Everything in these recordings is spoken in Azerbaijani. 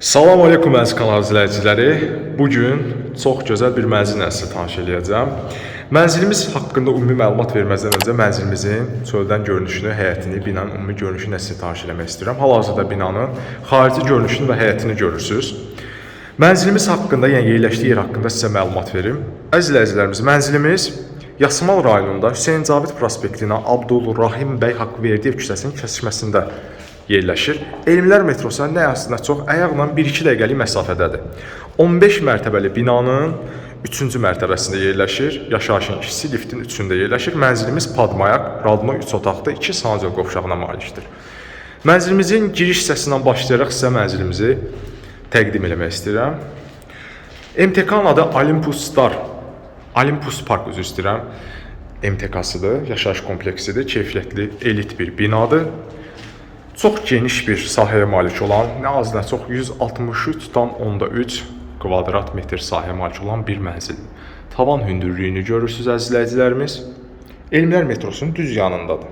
Salam aleykum əziz kanal izləyiciləri. Bu gün çox gözəl bir mənzillə sizə tanış eləyəcəm. Mənzilimiz haqqında ümumi məlumat verməzdən öncə mənzilimizin çöldən görünüşünü, həyətini, binanın ümumi görünüşünü sizə tanış eləmək istəyirəm. Hal-hazırda binanın xarici görünüşünü və həyətini görürsüz. Mənzilimiz haqqında, yəni yerləşdiyi yer haqqında sizə məlumat verim. Əziz izləyicilərimiz, mənzilimiz Yasamal rayonunda Hüseyn Cavid prospektinə Abdulrahim bəy Haqverdiyev küçəsinin kəsişməsində yerləşir. Elmlər metrosuna nə nə çox ayaqla 1-2 dəqiqəlik məsafədədir. 15 mərtəbəli binanın 3-cü mərtəbəsində yerləşir. Yaşayışın ikisi liftin 3-ündə yerləşir. Mənzilimiz padmayaq, radma 3 otaqlı 2 sanacaq qovşağına malikdir. Mənzilimizin giriş hissəsindən başlayaraq sizə mənzilimizi təqdim eləmək istəyirəm. MTK-nın adı Olympus Star. Olympus Park üzr istəyirəm. MTK-sıdır, yaşayış kompleksidir, keyfiyyətli elit bir binadır. Çox geniş bir sahəyə malik olan, nə az nə çox 163,3 kvadrat metr sahəyə malik olan bir mənzil. Tavan hündürlüyünü görürsüz əzizləyicilərimiz. Elmlər metrosunun düz yanındadır.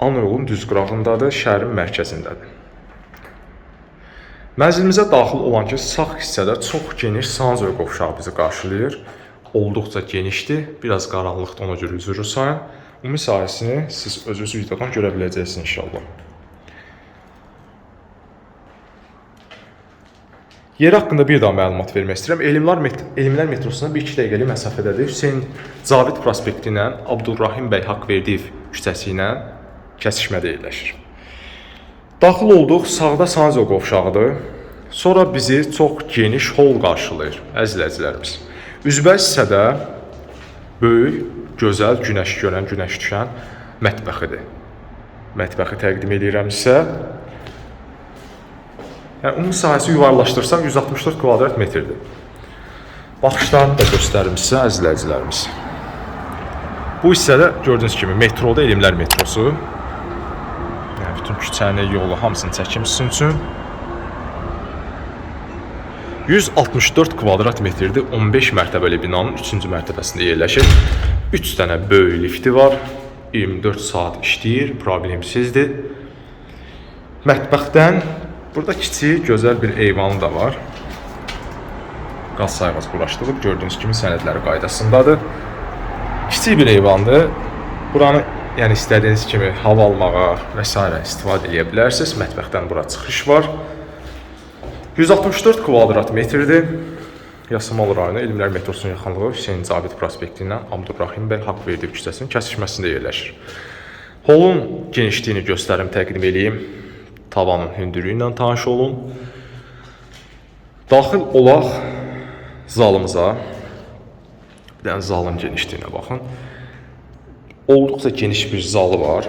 Ana yolun düz qırağındadır, şəhərin mərkəzindədir. Mənzilimizə daxil olan ki, sağ hissədə çox geniş sanzor qovşağı bizi qarşılayır. Olduqca genişdir, biraz qaranlıqdır, ona görə üzr sayın. Ümumi sahəsini siz özünüz videodan görə biləcəksiniz inşallah. Yer haqqında bir daha məlumat vermək istəyirəm. Elmlər, met Elmlər metrosuna 1-2 dəqiqəlik məsafədədir. Hüseyn Cavid prospekti ilə Abdurrahim bəy Haqverdiyev küçəsi ilə kəsişmədə yerləşir. Daxil olduq, sağda Sanzo qovşağıdır. Sonra bizi çox geniş hol qarşılayır, əzizlərimiz. Üzbəyiz hissədə böyük, gözəl, günəş görən, günəş düşən mətbəxidir. Mətbəxi təqdim edirəm sizə. Yəni ümumi sahəsi yuvarlaşdırsaq 164 kvadrat metrdir. Baxışlarını da göstərim sizə əzizlərimiz. Bu hissədə gördüyünüz kimi metroda Elmlər metrosu. Yəni bütün küçəni, yolu hamısını çəkim sizin üçün. 164 kvadrat metrdir. 15 mərtəbəli binanın 3-cü mərtəbəsində yerləşir. 3 dənə böyük lifti var. 24 saat işləyir, problemsizdir. Mətbəxdən burada kiçik, gözəl bir eyvanı da var. Qaz sayğacı quraşdırılıb, gördüyünüz kimi sənədləri qaydasındadır. Kiçik bir eyvandır. Buranı yəni istədiyiniz kimi hava almağa və s. istifadə edə bilərsiniz. Mətbəxdən bura çıxış var. 164 kvadrat metrdir. Yasamal rayonu Elmlər metrosunun yaxınlığı Hüseyn Cavid prospekti ilə Abdurrahim bəy Haqverdiyev küçəsinin kəsişməsində yerləşir. Holun genişliyini göstərim, təqdim eləyim. Tavanın hündürlüyü ilə tanış olun. Daxil olaq zalımıza. Bir dənə zalın genişliyinə baxın. Olduqca geniş bir zalı var.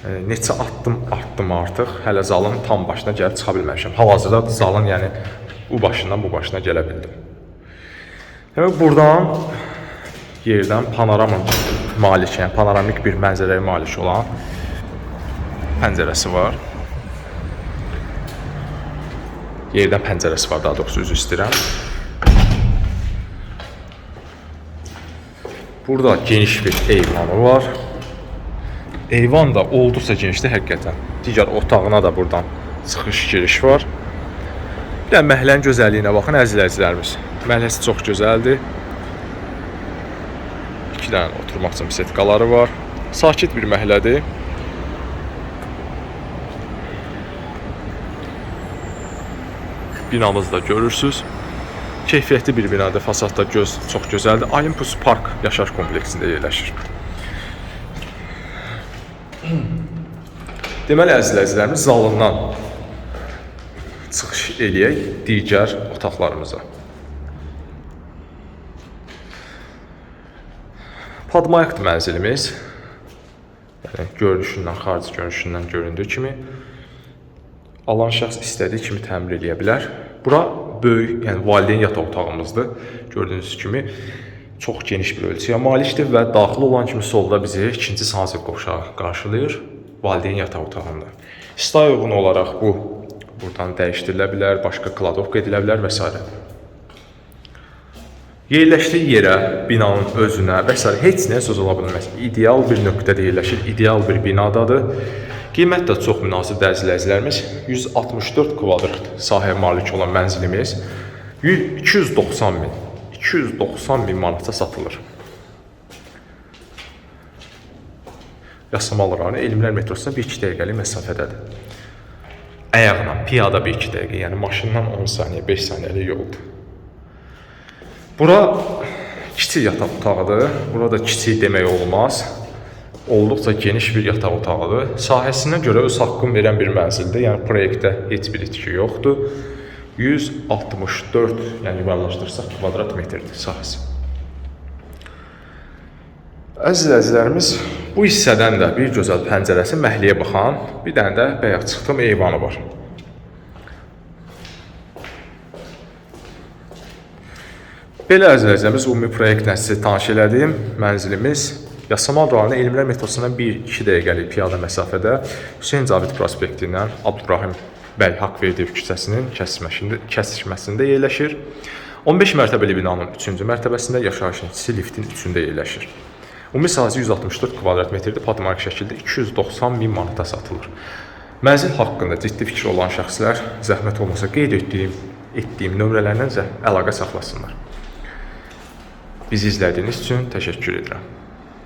Neçə addım artdım artıq. Hələ zalın tam başına gəlib çıxa bilməmişəm. Hal-hazırda zalın yəni bu başından bu başına gələ bildim. Yəni burdan yerdən panorama malik, yəni panoramik bir mənzərəyə malik olan pəncərəsi var. Yerdən pəncərəsi var, daha doğrusu üzr istəyirəm. Burada geniş bir eyvanı var. Eyvan da olduqca genişdir həqiqətən. Digər otağına da buradan çıxış giriş var. Bir də məhəllənin gözəlliyinə baxın əzizlərimiz. Məhəlləsi çox gözəldir. İki dənə oturmaq üçün bisetkaları var. Sakit bir məhəllədir. Binamızı da görürsüz. Keyfiyyətli bir binadır, fasadda göz çox gözəldir. Olympus Park yaşayış kompleksində yerləşir. Deməli əzizlərimiz zalından çıxış eləyək digər otaqlarımıza. Padmayaqdır mənzilimiz. Yəni görünüşündən, xarici görünüşündən göründüyü kimi alan şəxs istədiyi kimi təmir eləyə bilər. Bura böyük, yəni valideyn yataq otağımızdır. Gördüyünüz kimi çox geniş bir ölçüyə malikdir və daxil olan kimi solda bizi ikinci sanitär qovşağı qarşılayır. Valideyn yataq otağında. İstəyə uyğun olaraq bu buradan dəyişdirilə bilər, başqa kladovka edilə bilər və s. Yerləşdiyi yerə, binanın özünə və s. heç nəyə söz ola bilməz. İdeal bir nöqtədə yerləşir, ideal bir binadadır. Qiymət də çox münasibdir əziz izləyicilərimiz. 164 kvadrat sahəyə malik olan mənzilimiz 290 min 290 min manata satılır. Yasamal rayonu Elmlər metrosuna 1-2 dəqiqəlik məsafədədir. Ayaqla, piyada 1-2 dəqiqə, yəni maşından 10 saniyə, 5 saniyəlik yoldur. Bura kiçik yataq otağıdır. Burada kiçik demək olmaz. Olduqca geniş bir yataq otağıdır. Sahəsinə görə öz haqqını verən bir mənzildir. Yəni proyektdə heç bir itki yoxdur. 164, yəni yuvarlaşdırsaq kvadrat metrdir sahəsi. Əziz əzizlərimiz, bu hissədən də bir gözəl pəncərəsi məhliyə baxan, bir dənə də bayaq çıxdım eyvanı var. Belə əziz əzizlərimiz, ümumi proyektlə sizə tanış elədim. Mənzilimiz Yasamal rayonu Elmlər metrosundan 1-2 dəqiqəlik piyada məsafədə Hüseyn Cavid prospektindən Abdurrahim bəy Haqverdiyev küçəsinin kəsişməsində, kəsişməsində yerləşir. 15 mərtəbəli binanın 3-cü mərtəbəsində yaşayışın ikisi liftin 3-ündə yerləşir. Ümumi sahəsi 164 kvadrat metrdir, patmark şəkildə 290 min manata satılır. Mənzil haqqında ciddi fikri olan şəxslər zəhmət olmasa qeyd etdiyim, etdiyim nömrələrdən əlaqə saxlasınlar. Bizi izlədiyiniz üçün təşəkkür edirəm.